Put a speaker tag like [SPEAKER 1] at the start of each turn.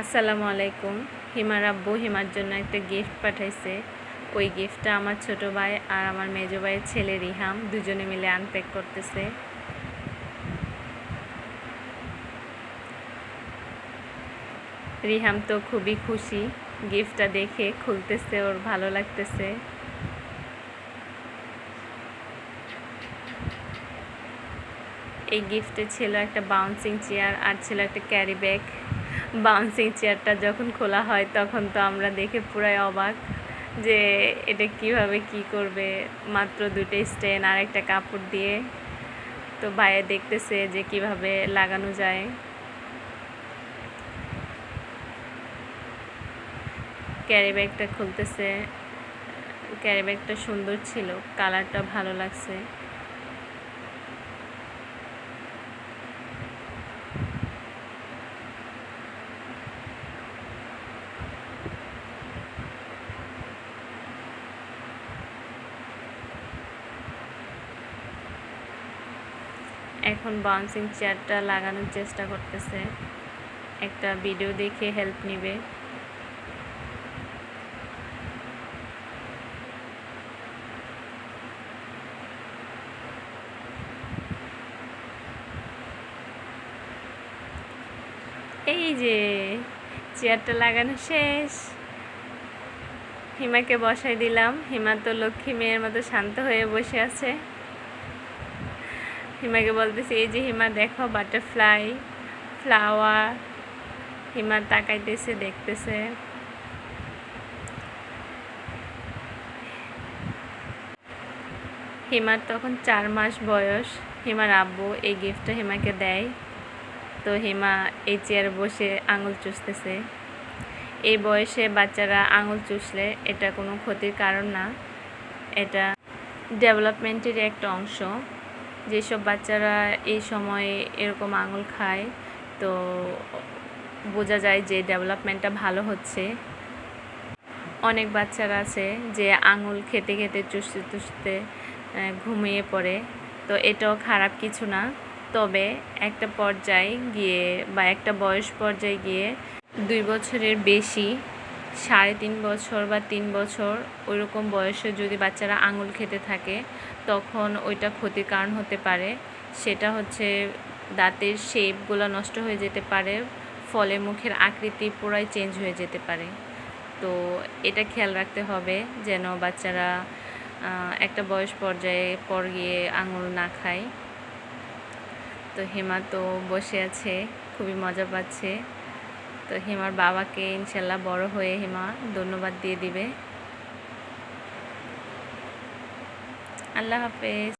[SPEAKER 1] আসসালামু আলাইকুম। হিমার আব্বু হিমার জন্য একটা গিফট পাঠাইছে। ওই গিফটটা আমার ছোট ভাই আর আমার মেজো ভাইয়ের ছেলে রিহাম দুজনে মিলে আনপ্যাক করতেছে। রিহাম তো খুবই খুশি। গিফটটা দেখে খুলতেছে, ওর ভালো লাগতেছে। এই গিফটে ছিল একটা বাউন্সিং চেয়ার আর ছিল একটা ক্যারি ব্যাগ বাউন্সিং চেয়ারটা যখন খোলা হয়, তখন তো আমরা দেখে পুরাই অবাক যে এটা কীভাবে কি করবে। মাত্র দুটো স্টেন আর একটা কাপড় দিয়ে তো বাইরে দেখতেছে যে কীভাবে লাগানো যায়। ক্যারি ব্যাগটা খুলতেছে। ক্যারি ব্যাগটা সুন্দর ছিল, কালারটা ভালো লাগছে। এখন বাউন্সিং চেয়ারটা লাগানোর চেষ্টা করতেছে। একটা ভিডিও দেখে হেল্প নিবে। এই যে চেয়ারটা লাগানো শেষ। হিমাকে বসাই দিলাম। হিমা তো লক্ষ্মী মেয়ের মতো শান্ত হয়ে বসে আছে। হিমাকে বলতেছি, এই যে হিমা, দেখো বাটারফ্লাই, ফ্লাওয়ার। হিমা তাকাইতেছে, দেখতেছে। হিমার তখন চার মাস বয়স। হিমার আব্বু এই গিফটটা হিমাকে দেয়। তো হিমা এই চেয়ারে বসে আঙুল চুষতেছে। এই বয়সে বাচ্চারা আঙুল চুষলে এটা কোনো ক্ষতির কারণ না। এটা ডেভেলপমেন্টের একটা অংশ। যেসব বাচ্চারা এই সময়ে এরকম আঙুল খায়, তো বোঝা যায় যে ডেভেলপমেন্টটা ভালো হচ্ছে। অনেক বাচ্চারা আছে যে আঙুল খেতে খেতে চুষতে চুষতে ঘুমিয়ে পড়ে, তো এটাও খারাপ কিছু না। তবে একটা পর্যায়ে গিয়ে বা একটা বয়স পর্যায়ে গিয়ে দুই বছরের বেশি সাড়ে তিন বছর বা তিন বছর ওইরকম বয়সে যদি বাচ্চারা আঙুল খেতে থাকে, তখন ওইটা ক্ষতির কারণ হতে পারে। সেটা হচ্ছে দাঁতের শেপগুলো নষ্ট হয়ে যেতে পারে, ফলে মুখের আকৃতি পুরাই চেঞ্জ হয়ে যেতে পারে। তো এটা খেয়াল রাখতে হবে যেন বাচ্চারা একটা বয়স পর্যায়ে পর গিয়ে আঙুল না খায়। তো হেমা তো বসে আছে, খুবই মজা পাচ্ছে। তো হেমার বাবাকে ইনশাল্লাহ বড় হয়ে হেমা ধন্যবাদ দিয়ে দিবে। আল্লাহ হাফেজ।